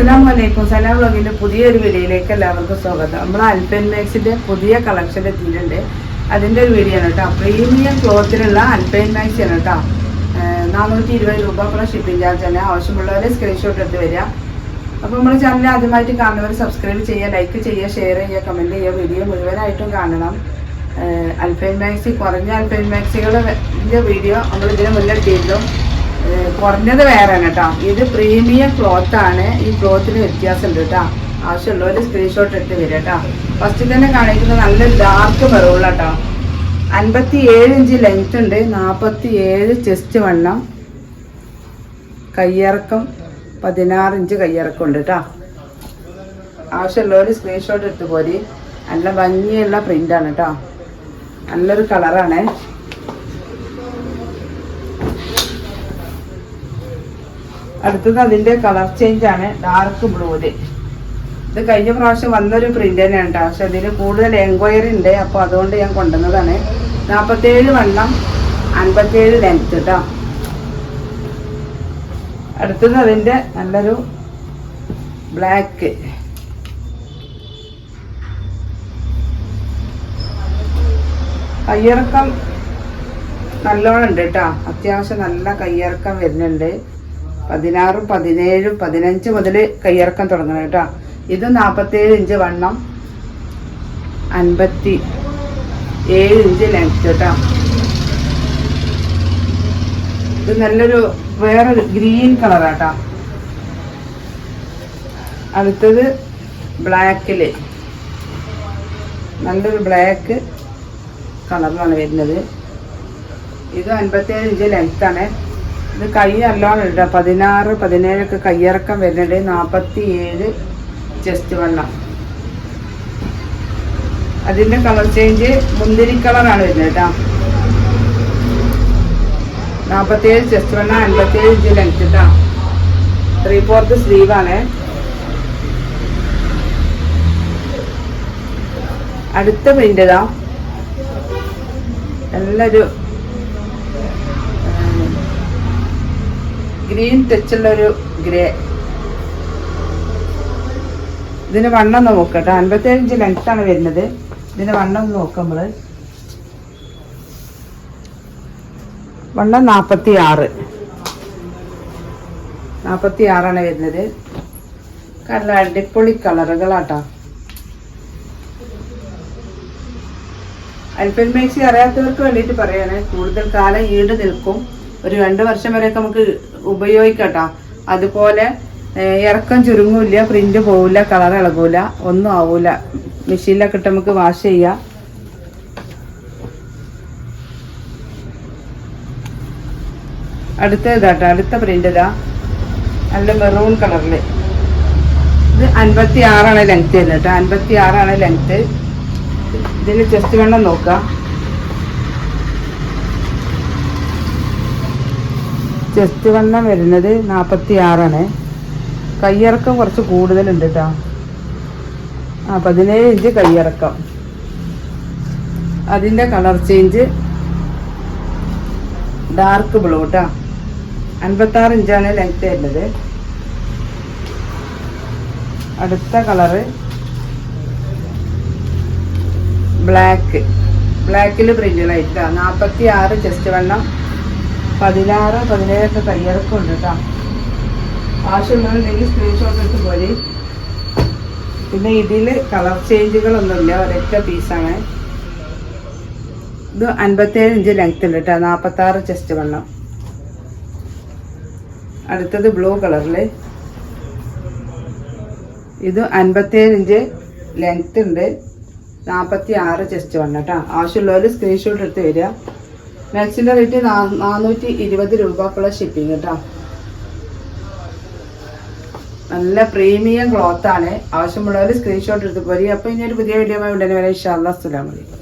അസ്സലാമു വലൈക്കും സലാം വ്ളോഗിന്റെ പുതിയൊരു വീഡിയോയിലേക്ക് എല്ലാവർക്കും സ്വാഗതം. നമ്മൾ അൽപ്പൻ മാക്സിന്റെ പുതിയ കളക്ഷൻ എത്തിയിട്ടുണ്ട്. അതിന്റെ ഒരു വീഡിയോ ആണ് കേട്ടോ. പ്രീമിയം ക്ലോത്തിലുള്ള അൽപ്പൈൻ മാക്സ് ആണ് കേട്ടോ. നാനൂറ്റി ഇരുപത് രൂപ പ്ലസ് ഷിപ്പിംഗ് ചാർജ് തന്നെ ആവശ്യമുള്ളവരെ സ്ക്രീൻഷോട്ട് എടുത്ത് വരിക. അപ്പോൾ നമ്മൾ ചാനൽ ആദ്യമായിട്ട് കാണുന്നവർ സബ്സ്ക്രൈബ് ചെയ്യുക ലൈക്ക് ചെയ്യുക ഷെയർ ചെയ്യുക കമന്റ് ചെയ്യുക. വീഡിയോ മുഴുവനായിട്ടും കാണണം. അൽഫൈൻ മാക്സി കുറഞ്ഞ അൽഫൈൻ മാക്സികളുടെ വീഡിയോ നമ്മൾ ഇതിന് മുന്നിലെത്തിയിട്ടുണ്ടോ കുറഞ്ഞത് വേറെ കേട്ടോ. ഇത് പ്രീമിയം ക്ലോത്ത് ആണ്. ഈ ക്ലോത്തിന് വ്യത്യാസം വ്യത്യാസമുണ്ട് കേട്ടോ. ആവശ്യമുള്ളവർ സ്ക്രീൻഷോട്ട് എടുത്ത് വരിക കേട്ടോ. ഫസ്റ്റ് തന്നെ കാണിക്കുന്നത് നല്ല ഡാർക്ക് മെറൂള കേട്ടോ. അൻപത്തി ഏഴ് ഇഞ്ച് ലെങ്ത് ഉണ്ട്. നാൽപ്പത്തി ഏഴ് ചെസ്റ്റ് വണ്ണം. കയ്യിറക്കം പതിനാറ് ഇഞ്ച് കയ്യിറക്കം ഉണ്ട് കേട്ടോ. ആവശ്യമുള്ളവർ സ്ക്രീൻഷോട്ട് എടുത്ത് പോരി. നല്ല ഭംഗിയുള്ള പ്രിന്റാണ് കേട്ടോ. നല്ലൊരു കളറാണ് അടുത്തത് അതിന്റെ കളർ ചേഞ്ച് ആണ് ഡാർക്ക് ബ്ലൂവിൽ ഇത് കഴിഞ്ഞ പ്രാവശ്യം വന്നൊരു പ്രിന്റ് തന്നെയാണ് കേട്ടോ പക്ഷെ അതിന് കൂടുതൽ എൻക്വയറി ഉണ്ട്. അപ്പോൾ അതുകൊണ്ട് ഞാൻ കൊണ്ടുവന്നതാണ്. നാൽപ്പത്തേഴ് വണ്ണം അൻപത്തേഴ് ലെങ്ത് കേട്ടോ അടുത്തത് അതിന്റെ നല്ലൊരു ബ്ലാക്ക് കയ്യിറക്കം നല്ലോണം ഉണ്ട് കേട്ടോ അത്യാവശ്യം നല്ല കയ്യിറക്കം വരുന്നുണ്ട്. പതിനാറും പതിനേഴും പതിനഞ്ച് മുതൽ കയ്യിറക്കം തുടങ്ങണം കേട്ടോ. ഇത് നാൽപ്പത്തേഴ് ഇഞ്ച് വണ്ണം അൻപത്തി ഏഴ് ഇഞ്ച് ലെങ്ത് കേട്ടോ. ഇത് നല്ലൊരു വേറൊരു ഗ്രീൻ കളറാട്ടോ അടുത്തത് ബ്ലാക്കിൽ നല്ലൊരു ബ്ലാക്ക് കളറിലാണ് വരുന്നത്. ഇത് അൻപത്തേഴ് ഇഞ്ച് ലെങ്ത് ആണ്. ഇത് കൈ നല്ലോണം ഉണ്ട്. പതിനാറ് പതിനേഴൊക്കെ കയ്യിറക്കം വരുന്നുണ്ട്. നാൽപ്പത്തി ഏഴ് ചെസ്റ്റ് വണ്ണം അതിന്റെ കളർ ചേഞ്ച് മുന്തിരി കളറാണ് വരുന്നത് കേട്ടോ. നാൽപ്പത്തേഴ് ചെസ്റ്റ് വണ്ണം അൻപത്തേഴ് ഇഞ്ച് ലെങ്ത് കേട്ടോ ത്രീ ഫോർത്ത് സ്ലീവാണ് അടുത്ത പ്രിന്റ് ഇതാ. നല്ലൊരു ഗ്രീൻ ടച്ചുള്ള ഒരു ഗ്രേ ഇതിന് വണ്ണം നോക്കട്ടെ അൻപത്തേഴ് ലെങ്ത് ആണ് വരുന്നത്. ഇതിന് വണ്ണം നോക്കാം നമ്മൾ. വണ്ണം നാൽപ്പത്തി ആറ് നാൽപ്പത്തി ആറാണ് വരുന്നത്. കാരണം അടിപൊളി കളറുകളാട്ടോ. അൽപ്പൻ മേക്സി അറിയാത്തവർക്ക് വേണ്ടിയിട്ട് പറയാണ്. കൂടുതൽ കാലം ഈട് നിൽക്കും. ഒരു രണ്ട് വർഷം വരെയൊക്കെ നമുക്ക് ഉപയോഗിക്കട്ടോ. അതുപോലെ ഇറക്കം ചുരുങ്ങൂല പ്രിന്റ് പോവില്ല കളർ ഇളകൂല ഒന്നും ആവൂല. മെഷീനിലൊക്കെ ഇട്ട് നമുക്ക് വാഷ് ചെയ്യാം. അടുത്ത ഇതാട്ടോ അടുത്ത പ്രിന്റ് ഇതാ. നല്ല മെറൂൺ കളറിൽ ഇത് അൻപത്തി ആറാണ് ലെങ്ത് വരുന്നത് കേട്ടോ. അൻപത്തി ആറാണ് ലെങ്ത് ഇതിന് ചെസ്റ്റ് വെള്ളം നോക്കാം. ചെസ്റ്റ് വണ്ണം വരുന്നത് നാൽപ്പത്തി ആറാണ് കയ്യിറക്കം കുറച്ച് കൂടുതലുണ്ട് കേട്ടോ ആ പതിനേഴ് ഇഞ്ച് കയ്യിറക്കം. അതിന്റെ കളർ ചേഞ്ച് ഡാർക്ക് ബ്ലൂ കേട്ടോ അൻപത്താറ് ഇഞ്ചാണ് ലെങ്ത് വരുന്നത്. അടുത്ത കളറ് ബ്ലാക്ക്. ബ്ലാക്കിൽ പ്രിന്റുകളായിട്ടാ. നാൽപ്പത്തി ആറ് ചെസ്റ്റ് വെള്ളം പതിനാറ് പതിനേഴൊക്കെ കയ്യിറക്കം ഉണ്ട് കേട്ടോ ആവശ്യമുണ്ടെങ്കിൽ സ്ക്രീൻഷോട്ട് എടുത്ത് പോലെ പിന്നെ ഇതിൽ കളർ ചേഞ്ചുകളൊന്നുമില്ല ഒരൊറ്റ പീസാണ് ഇത് അൻപത്തേഴ് ഇഞ്ച് ലെങ്ത് ഉണ്ട് കേട്ടോ നാൽപ്പത്തി ആറ് ചെസ്റ്റ് വണ്ണം. അടുത്തത് ബ്ലൂ കളറിൽ ഇത് അൻപത്തേഴ് ഇഞ്ച് ലെങ്ത് ഉണ്ട് നാൽപ്പത്തി ആറ് ചെസ്റ്റ് വണ്ണം കേട്ടോ ആവശ്യമുള്ളവർ സ്ക്രീൻഷോട്ട് എടുത്ത് വരിക മാക്സിന്റെ റേറ്റ് നാനൂറ്റി ഇരുപത് രൂപ പ്ലസ് ഷിപ്പിംഗ് കേട്ടോ നല്ല പ്രീമിയം ക്ലോത്താണ് ആവശ്യമുള്ളവർ സ്ക്രീൻഷോട്ട് എടുത്ത് പോരി. അപ്പോൾ ഇനി ഒരു പുതിയ വീഡിയോ ഉടനെ വരെ. ഇൻഷാല്ലാ അസ്സലാമു അലൈക്കും.